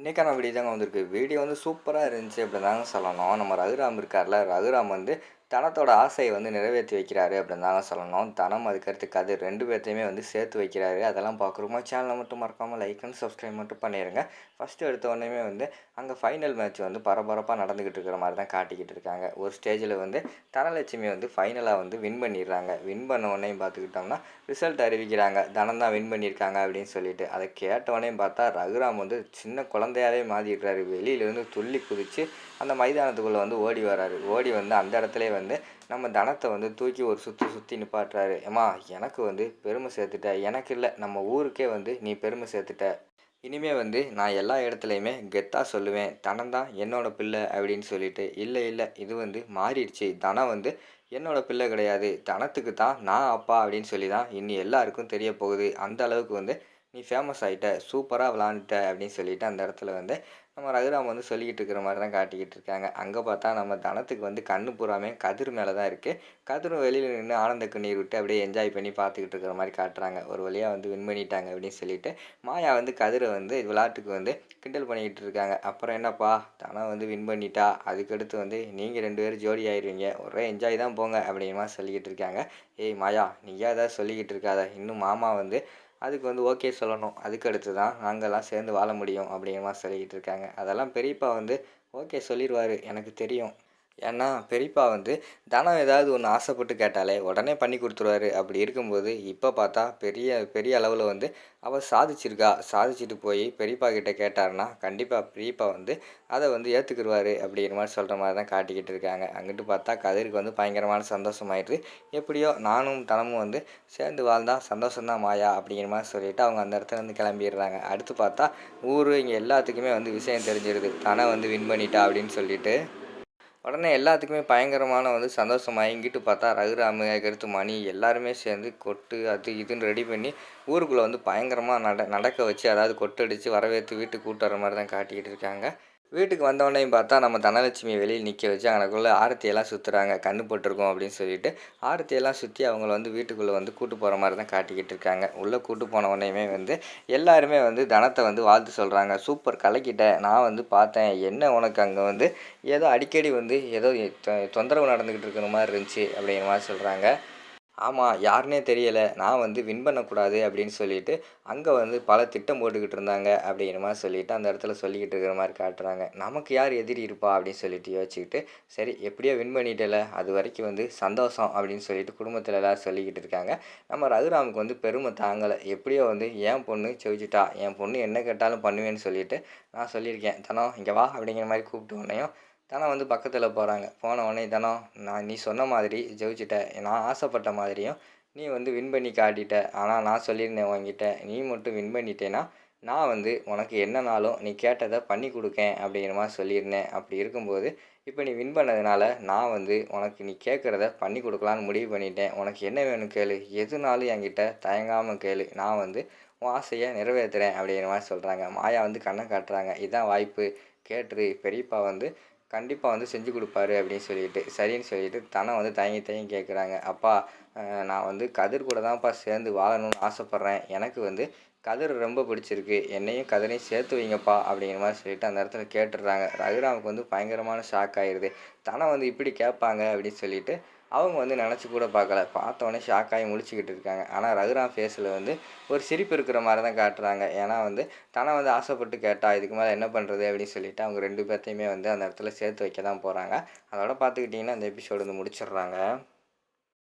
இன்றைக்கான வீடியோ தாங்க வந்திருக்கு. வீடியோ வந்து சூப்பராக இருந்துச்சு அப்படி தாங்க சொல்லணும். நம்ம ரகுராம் இருக்கார்ல ரகுராம் வந்து தனத்தோட ஆசையை வந்து நிறைவேற்றி வைக்கிறாரு அப்படின்னு தாங்க சொல்லணும். தனம் அதுக்கடுத்து கதிர் ரெண்டு பேர்த்தையுமே வந்து சேர்த்து வைக்கிறாரு. அதெல்லாம் பார்க்குறோமா சேனலை மட்டும் மறக்காமல் லைக் அண்ட் சப்ஸ்கிரைப் மட்டும் பண்ணிடுங்க ஃபஸ்ட்டு எடுத்த உடனே வந்து அங்கே ஃபைனல் மேட்ச் வந்து பரபரப்பாக நடந்துக்கிட்டு இருக்கிற மாதிரி தான் காட்டிக்கிட்டு இருக்காங்க. ஒரு ஸ்டேஜில் வந்து தனலட்சுமி வந்து ஃபைனலாக வந்து வின் பண்ணிடுறாங்க. வின் பண்ண உடனே பார்த்துக்கிட்டோம்னா ரிசல்ட் அறிவிக்கிறாங்க. தனம் தான் வின் பண்ணியிருக்காங்க அப்படின்னு சொல்லிட்டு. அதை கேட்டவொடனே பார்த்தா ரகுராம் வந்து சின்ன குழந்தையாவே மாறிடுறாரு. வெளியிலேருந்து துள்ளி குதித்து அந்த மைதானத்துக்குள்ளே வந்து ஓடி வராரு ஓடி வந்து அந்த இடத்துல வந்து நம்ம தனத்தை வந்து தூக்கி ஒரு சுற்றி சுற்றி நிப்பாட்டுறாரு. ஏம்மா எனக்கு வந்து பெருமை சேர்த்துட்ட. எனக்கு இல்லை நம்ம ஊருக்கே வந்து நீ பெருமை சேர்த்துட்ட. இனிமே வந்து நான் எல்லா இடத்துலையுமே கெத்தாக சொல்லுவேன். தனம் தான் என்னோட பிள்ளை அப்படின்னு சொல்லிட்டு. இல்லை இல்லை இது வந்து மாறிடுச்சு. தனம் வந்து என்னோட பிள்ளை கிடையாது. தனத்துக்கு தான் நான் அப்பா அப்படின்னு சொல்லி தான் இனி எல்லாருக்கும் தெரிய போகுது. அந்த அளவுக்கு வந்து நீ ஃபேமஸ் ஆகிட்ட சூப்பராக விளாண்டுட்ட அப்படின்னு சொல்லிட்டு அந்த இடத்துல வந்து நம்ம ரகுராம் வந்து சொல்லிக்கிட்டு இருக்கிற மாதிரி தான் காட்டிக்கிட்டு இருக்காங்க அங்கே பார்த்தா நம்ம தனத்துக்கு வந்து கண்ணு பூராமே கதிர் மேலே தான் இருக்குது கதிர் வெளியில் நின்று ஆனந்த கண்ணீர் விட்டு அப்படியே என்ஜாய் பண்ணி பார்த்துக்கிட்டு இருக்கிற மாதிரி காட்டுறாங்க. ஒரு வழியாக வந்து வின் பண்ணிட்டாங்க அப்படின்னு சொல்லிட்டு மாயா வந்து கதிரை வந்து விளையாட்டுக்கு வந்து கிண்டல் பண்ணிக்கிட்டு இருக்காங்க அப்புறம் என்னப்பா? தனம் வந்து வின் பண்ணிட்டா. அதுக்கடுத்து வந்து நீங்கள் ரெண்டு பேரும் ஜோடி ஆயிடுவீங்க ஒரே என்ஜாய் தான் போங்க அப்படிங்கிற சொல்லிக்கிட்டு இருக்காங்க ஏய் மாயா நீயா ஏதாவது சொல்லிக்கிட்டு இருக்காத இன்னும் மாமா வந்து அதுக்கு வந்து ஓகே சொல்லணும். அதுக்கு அடுத்து தான் நாங்கள்லாம் சேர்ந்து வாழ முடியும் அப்படிங்கிற மாதிரி சொல்லிக்கிட்டு இருக்காங்க. அதெல்லாம் பெரியப்பா வந்து ஓகே சொல்லிடுவார் எனக்கு தெரியும். ஏன்னா பெரியப்பா வந்து தனம் ஏதாவது ஒன்று ஆசைப்பட்டு கேட்டாலே உடனே பண்ணி கொடுத்துருவாரு. அப்படி இருக்கும்போது இப்போ பார்த்தா பெரிய பெரிய அளவில் வந்து அவள் சாதிச்சிருக்கா. சாதிச்சுட்டு போய் பெரியப்பா கிட்டே கேட்டாருன்னா கண்டிப்பாக பெரியப்பா வந்து அதை வந்து ஏற்றுக்குருவார் அப்படிங்கிற மாதிரி சொல்கிற மாதிரி தான் காட்டிக்கிட்டு இருக்காங்க. அங்கிட்டு பார்த்தா கதிருக்கு வந்து பயங்கரமான சந்தோஷமாயிடுது. எப்படியோ நானும் தனமும் வந்து சேர்ந்து வாழ்ந்தா சந்தோஷம்தான் மாயா. அப்படிங்கிற மாதிரி சொல்லிவிட்டு அவங்க அந்த இடத்துல இருந்து கிளம்பிடுறாங்க. அடுத்து பார்த்தா ஊர் இங்கே எல்லாத்துக்குமே வந்து விஷயம் தெரிஞ்சிருது. தனை வந்து வின் பண்ணிட்டா அப்படின்னு சொல்லிட்டு உடனே எல்லாத்துக்குமே பயங்கரமான வந்து சந்தோஷமாக இங்கிட்டு பார்த்தா ரகுராமு அதுக்கடுத்து மணி எல்லாருமே சேர்ந்து கொட்டு அது இதுன்னு ரெடி பண்ணி ஊருக்குள்ளே வந்து பயங்கரமாக நட நடக்க வச்சு அதாவது கொட்டடிச்சு வரவேற்று வீட்டுக்கு கூட்டு வர மாதிரி தான் காட்டிக்கிட்டு இருக்காங்க. வீட்டுக்கு வந்தவொடனையும் பார்த்தா நம்ம தனலட்சுமி வெளியில் நிற்க வச்சு அங்கனக்குள்ளே ஆரத்தியெல்லாம் சுற்றுறாங்க கண்ணு போட்டிருக்கோம் அப்படின்னு சொல்லிட்டு ஆரத்தியெல்லாம் சுற்றி அவங்கள வந்து வீட்டுக்குள்ளே வந்து கூட்டு போகிற மாதிரி தான் காட்டிக்கிட்டு இருக்காங்க. உள்ளே கூட்டு போன உடனேயுமே வந்து எல்லாருமே வந்து தனத்தை வந்து வாழ்த்து சொல்கிறாங்க சூப்பர் கலக்கிட்ட. நான் வந்து பார்த்தேன். என்ன உனக்கு அங்கே வந்து ஏதோ அடிக்கடி வந்து ஏதோ தொ- தொந்தரவு நடந்துக்கிட்டு இருக்கிற மாதிரி இருந்துச்சு அப்படிங்கிற மாதிரி சொல்கிறாங்க ஆமாம் யாருனே தெரியலை. நான் வந்து வின் பண்ணக்கூடாது அப்படின்னு சொல்லிட்டு அங்கே வந்து பல திட்டம் போட்டுக்கிட்டு இருந்தாங்க அப்படிங்கிற மாதிரி சொல்லிட்டு அந்த இடத்துல சொல்லிக்கிட்டு இருக்கிற மாதிரி காட்டுறாங்க. நமக்கு யார் எதிரி இருப்பா அப்படின்னு சொல்லிட்டு யோசிச்சுக்கிட்டு சரி எப்படியோ வின் பண்ணிட்டல அது வரைக்கும் வந்து சந்தோஷம் அப்படின்னு சொல்லிட்டு குடும்பத்தில் எல்லோரும் சொல்லிக்கிட்டு இருக்காங்க. நம்ம ரகுராமுக்கு வந்து பெருமை தாங்கலை. எப்படியோ வந்து என் பொண்ணு செவிச்சிட்டா என் பொண்ணு என்ன கேட்டாலும் பண்ணுவேன்னு சொல்லிட்டு நான் சொல்லியிருக்கேன். தனம் இங்கே வா அப்படிங்கிற மாதிரி கூப்பிட்டு உடனேயும் தனம் வந்து பக்கத்தில் போகிறாங்க போன உடனே தனம் நான் நீ சொன்ன மாதிரி ஜெயிச்சிட்ட. நான் ஆசைப்பட்ட மாதிரியும் நீ வந்து வின் பண்ணி காட்டிட்ட. ஆனால் நான் சொல்லியிருந்தேன் உன்கிட்ட நீ மட்டும் வின் பண்ணிட்டேன்னா நான் வந்து உனக்கு என்னனாலும் நீ கேட்டதை பண்ணி கொடுக்கேன் அப்படிங்கிற மாதிரி சொல்லியிருந்தேன். அப்படி இருக்கும்போது இப்போ நீ வின் பண்ணதுனால நான் வந்து உனக்கு நீ கேட்குறத பண்ணி கொடுக்கலான்னு முடிவு பண்ணிட்டேன். உனக்கு என்ன வேணும் கேளு. எதுனாலும் என்கிட்ட தயங்காமல் கேளு. நான் வந்து உன் ஆசையை நிறைவேற்றுறேன் அப்படிங்கிற மாதிரி சொல்கிறாங்க மாயா வந்து கண்ணை காட்டுறாங்க. இதுதான் வாய்ப்பு. கேட்டுரு. பெரியப்பா வந்து கண்டிப்பாக வந்து செஞ்சு கொடுப்பாரு அப்படின்னு சொல்லிட்டு சரின்னு சொல்லிட்டு தனம் வந்து தயங்கி தயங்கி கேட்குறாங்க அப்பா நான் வந்து கதிர் கூட தான்ப்பா சேர்ந்து வாழணும்னு ஆசைப்பட்றேன். எனக்கு வந்து கதிர் ரொம்ப பிடிச்சிருக்கு. என்னையும் கதிரையும் சேர்த்து வைங்கப்பா அப்படிங்கிற மாதிரி சொல்லிட்டு அந்த இடத்துல கேட்டுடுறாங்க. ரகுராமுக்கு வந்து பயங்கரமான ஷாக் ஆயிடுது தனம் வந்து இப்படி கேட்பாங்க அப்படின்னு சொல்லிட்டு அவங்க வந்து நினச்சி கூட பார்க்கல. பார்த்தோன்னே ஷாக்காகி ஆகி முழிச்சுக்கிட்டு இருக்காங்க. ஆனால் ரகுராம் ஃபேஸில் வந்து ஒரு சிரிப்பு இருக்கிற மாதிரி தான் காட்டுறாங்க. ஏன்னா வந்து தனை வந்து ஆசைப்பட்டு கேட்டால் இதுக்கு மேலே என்ன பண்ணுறது அப்படின்னு சொல்லிட்டு அவங்க ரெண்டு பேர்த்தையுமே வந்து அந்த இடத்துல சேர்த்து வைக்க தான் போகிறாங்க அதோட பார்த்துக்கிட்டிங்கன்னா அந்த எபிசோடு வந்து முடிச்சிடுறாங்க.